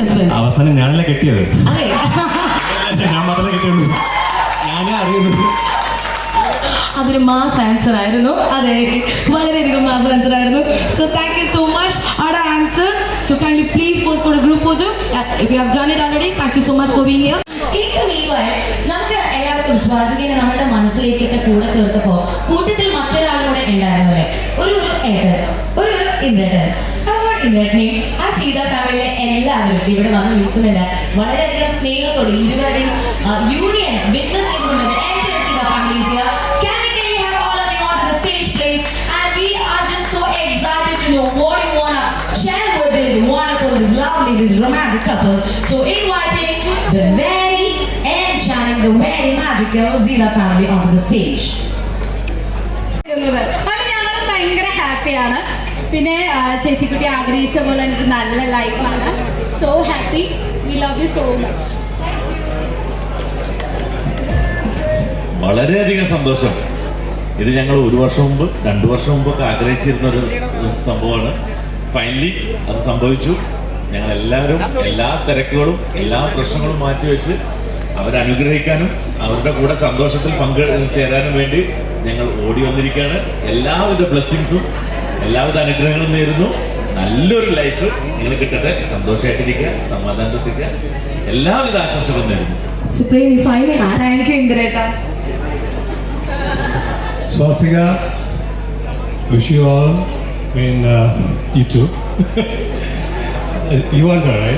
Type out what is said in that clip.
അവസാനം ഞാനല്ല കെട്ടിയത്? അതെ. ഞാൻ മാത്രമേ കെട്ടിയുള്ളൂ. ഞാനേ അറിയുന്നു അതൊരു മാസ് ആൻസർ ആയിരുന്നു. അതെ. വളരെയധികം മാസ് ആൻസർ ആയിരുന്നു. So thank you so much അവിടെ answer so kindly please post for group four if you have done it already thank you so much for being here cake വീവായി നമുക്ക് എല്ലാവർക്കും സ്വാസികനെ നമ്മുടെ മനസ്സിലേക്കൊക്കെ കൂടെ ചേർത്തപ്പോ കൂട്ടത്തിൽ മറ്റൊരാളും കൂടെ ഉണ്ടായിരുന്നു അല്ലേ ഒരു ഒരു ഏട്ടൻ ഒരു ഒരു ഇന്ദ്രേട്ടൻ. അപ്പോൾ ഇന്ദ്രേട്ടനെയും ആ സീത ഫാമിലിയിലെ എല്ലാവരും ഇവിടെ വന്ന് നിൽക്കുന്നുണ്ട് വളരെയധികം സ്നേഹത്തോടെ ഇരുവരുടെയും യൂണിയൻ വിറ്റ്നസ് ചെയ്തുകൊണ്ട് entire Sita families here. Can we can we have all of you on the stage please? And we are just so excited to know what you wanna share with this wonderful, this lovely, this romantic couple. So inviting the very enchanting, the very magical Zila family onto the stage. ഹാപ്പിയാണ്. പിന്നെ ചേച്ചിക്കുട്ടി ആഗ്രഹിച്ച പോലെ എനിക്ക് നല്ല ലൈഫാണ്. So happy we love you so much വളരെയധികം സന്തോഷം. ഇത് ഞങ്ങൾ ഒരു വർഷം മുമ്പ് രണ്ടു വർഷം മുമ്പൊക്കെ ആഗ്രഹിച്ചിരുന്ന ഒരു സംഭവമാണ്. ഫൈനലി അത് സംഭവിച്ചു. ഞങ്ങൾ എല്ലാവരും എല്ലാ തിരക്കുകളും എല്ലാ പ്രശ്നങ്ങളും മാറ്റിവെച്ച് അവരനുഗ്രഹിക്കാനും അവരുടെ കൂടെ സന്തോഷത്തിൽ പങ്കെ ചേരാനും വേണ്ടി ഞങ്ങൾ ഓടി വന്നിരിക്കുകയാണ്. എല്ലാവിധ ബ്ലെസ്സിങ്സും എല്ലാവിധ അനുഗ്രഹങ്ങളും നേരുന്നു. നല്ലൊരു ലൈഫ് നിങ്ങൾ കിട്ടട്ടെ. സന്തോഷമായിട്ടിരിക്കുക സമാധാനത്തിരിക്കുക എല്ലാവിധ ആശംസകളും നേരുന്നു. സ്വാസിക മീൻ may ask, താങ്ക് യു ഇന്ദിരേട്ട. Want her, right?